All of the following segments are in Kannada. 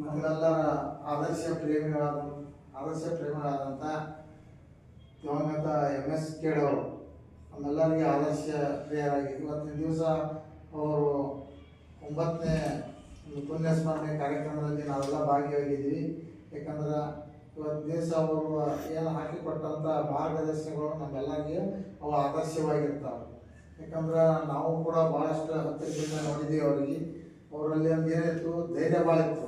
ನಮ್ಮೆಲ್ಲರ ಆದರ್ಶ ಪ್ರೇಮಿಗಳಾದ ಆದರ್ಶ ಪ್ರೇಮಿಗಳಾದಂಥ ದಿವಂಗತ ಎಂ ಎಸ್ ಕೇಡವರು ನಮ್ಮೆಲ್ಲರಿಗೆ ಆದರ್ಶ ಪ್ರಿಯರಾಗಿ ಇವತ್ತಿನ ದಿವಸ ಅವರು ಒಂಬತ್ತನೇ ಪುಣ್ಯ ಸ್ಮರಣೆ ಕಾರ್ಯಕ್ರಮದಲ್ಲಿ ನಾವೆಲ್ಲ ಭಾಗಿಯಾಗಿದ್ದೀವಿ. ಯಾಕಂದ್ರೆ ಇವತ್ತು ದಿವಸ ಅವರು ಏನು ಹಾಕಿಕೊಟ್ಟಂಥ ಮಾರ್ಗದರ್ಶನಗಳು ನಮ್ಮೆಲ್ಲರಿಗೆ ಅವು ಆದರ್ಶವಾಗಿರ್ತಾವೆ. ಯಾಕಂದ್ರೆ ನಾವು ಕೂಡ ಭಾಳಷ್ಟು ಹತ್ತಿರದಿಂದ ನೋಡಿದ್ದೀವಿ ಅವರಿಗೆ. ಅವರಲ್ಲಿ ಒಂದು ಏನಿತ್ತು ಧೈರ್ಯ ಭಾಳ ಇತ್ತು.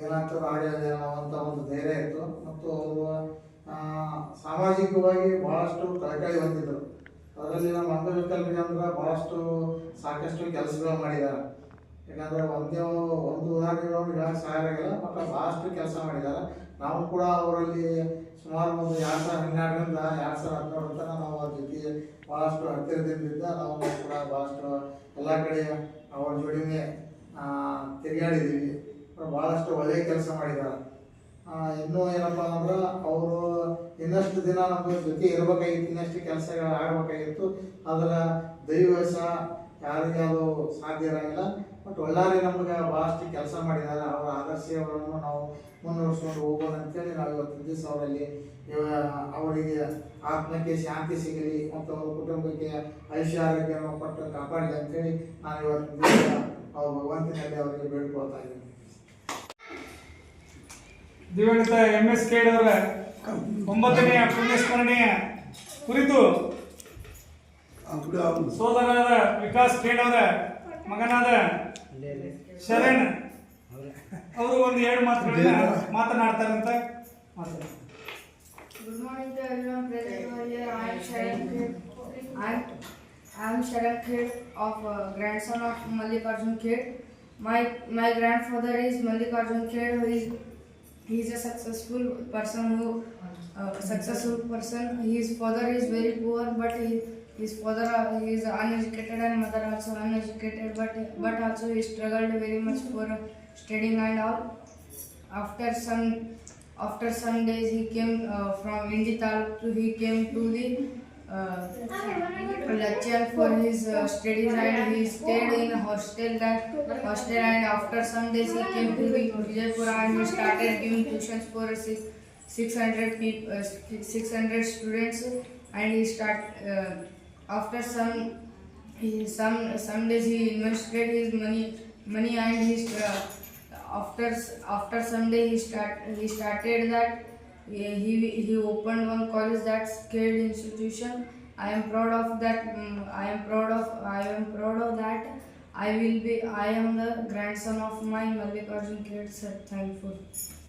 ಏನಾಗ್ತದೆ ಆಡಿಯೋದು ಅಂತ ಒಂದು ಧೈರ್ಯ ಇತ್ತು. ಮತ್ತು ಅವರು ಸಾಮಾಜಿಕವಾಗಿ ಭಾಳಷ್ಟು ಕಳಕಳಿ ಹೊಂದಿದ್ರು. ಅದರಲ್ಲಿ ನಮ್ಮ ಅಂಗವಿಕಲರಿಗೆ ಅಂದ್ರೆ ಭಾಳಷ್ಟು ಸಾಕಷ್ಟು ಕೆಲಸಗಳು ಮಾಡಿದ್ದಾರೆ. ಯಾಕಂದ್ರೆ ಒಂದೇ ಒಂದು ಉದಾಹರಣೆಗಳು ಹೇಳಕ್ಕೆ ಸಹಾಯ ಆಗಿಲ್ಲ, ಮತ್ತು ಭಾಳಷ್ಟು ಕೆಲಸ ಮಾಡಿದ್ದಾರೆ. ನಾವು ಕೂಡ ಅವರಲ್ಲಿ ಸುಮಾರು ಒಂದು ಎರಡು ಸಾವಿರದ ಹನ್ನೆರಡರಿಂದ ಸಾವಿರ ಹದಿನೇಳು ತನಕ ನಾವು ಅವ್ರ ಜೊತೆ ಭಾಳಷ್ಟು ಹತ್ತಿರದಿಂದ ನಾವು ಕೂಡ ಭಾಳಷ್ಟು ಎಲ್ಲ ಕಡೆ ಅವ್ರ ಜೋಡಿನೇ ತಿರುಗಾಡಿದ್ದೀವಿ ಭಾಳಷ್ಟು ಒಳ್ಳೆಯ ಕೆಲಸ ಮಾಡಿದ್ದಾರೆ ಇನ್ನೂ ಏನಪ್ಪ ಅಂದ್ರೆ, ಅವರು ಇನ್ನಷ್ಟು ದಿನ ನಮ್ಮ ಜೊತೆ ಇರಬೇಕಾಗಿತ್ತು, ಇನ್ನಷ್ಟು ಕೆಲಸಗಳು ಆಗಬೇಕಾಗಿತ್ತು. ಅದರ ದೈವಸ ಯಾರಿಗೆ ಅದು ಸಾಧ್ಯ ಇರಂಗಿಲ್ಲ. ಬಟ್ ಒಳ್ಳಾರಿ ನಮ್ಗೆ ಭಾಳಷ್ಟು ಕೆಲಸ ಮಾಡಿದ್ದಾರೆ. ಅವರ ಆದರ್ಶಗಳನ್ನು ನಾವು ಮುನ್ನಡೆಸ್ಕೊಂಡು ಹೋಗೋಣ ಅಂತೇಳಿ ನಾವು ಇವತ್ತು ದಿವಸ ಅವರಲ್ಲಿ ಅವರಿಗೆ ಆತ್ಮಕ್ಕೆ ಶಾಂತಿ ಸಿಗಲಿ, ಮತ್ತು ಅವರ ಕುಟುಂಬಕ್ಕೆ ಐಶ್ವರ್ಯ ಆರೋಗ್ಯವನ್ನು ಕೊಟ್ಟು ಕಾಪಾಡಲಿ ಅಂತೇಳಿ ನಾನು ಇವತ್ತಿನ ದಿವಸ ಅವ್ರ ಭಗವಂತನಲ್ಲಿ ಅವರಿಗೆ ಬೇಡ್ಕೊಳ್ತಾ ಇದ್ದೀನಿ. ದಿವಂಗತ ಎಂ ಎಸ್ ಕೇಳವರ ಒಂಬತ್ತನೆಯ ಪುಣ್ಯಸ್ಮರಣೆಯ ಕುರಿತು ಸೋದರರಾದ ವಿಕಾಸ್ ಕೇಳವರ ಮಗನಾದ ಶರಣ್ ಅವರು ಒಂದು ಎರಡು ಮಾತುಗಳನ್ನ ಮಾತನಾಡ್ತಾರಂತ ಮಾತಾಡ್ತಾರೆ Good morning to everyone present over here. I am Sharan Khed. I am, I am Sharan Khed of uh, grandson of Mallikarjun Khed. My my grandfather is Mallikarjun Khed. Who is he is a successful person who uh, successful person. His father is very poor, but he, his father he is uneducated and mother also uneducated. But but also he struggled very much for studying and all. After some after some days he came uh, from Indital to he came to the uh, Lachian for his uh, studies and he stayed in hostel that hostel and after some days he came to the Vijaypura and he started giving tuitions for six, 600 people uh, 600 students and he start uh, after some he some some days he invested his money money and his uh, after after some day he start he started that he he, opened one college that skilled institution. I am proud of that mm, i am proud of i am proud of that. I will be i am the grandson of my mallikarjun kid sir. Thankful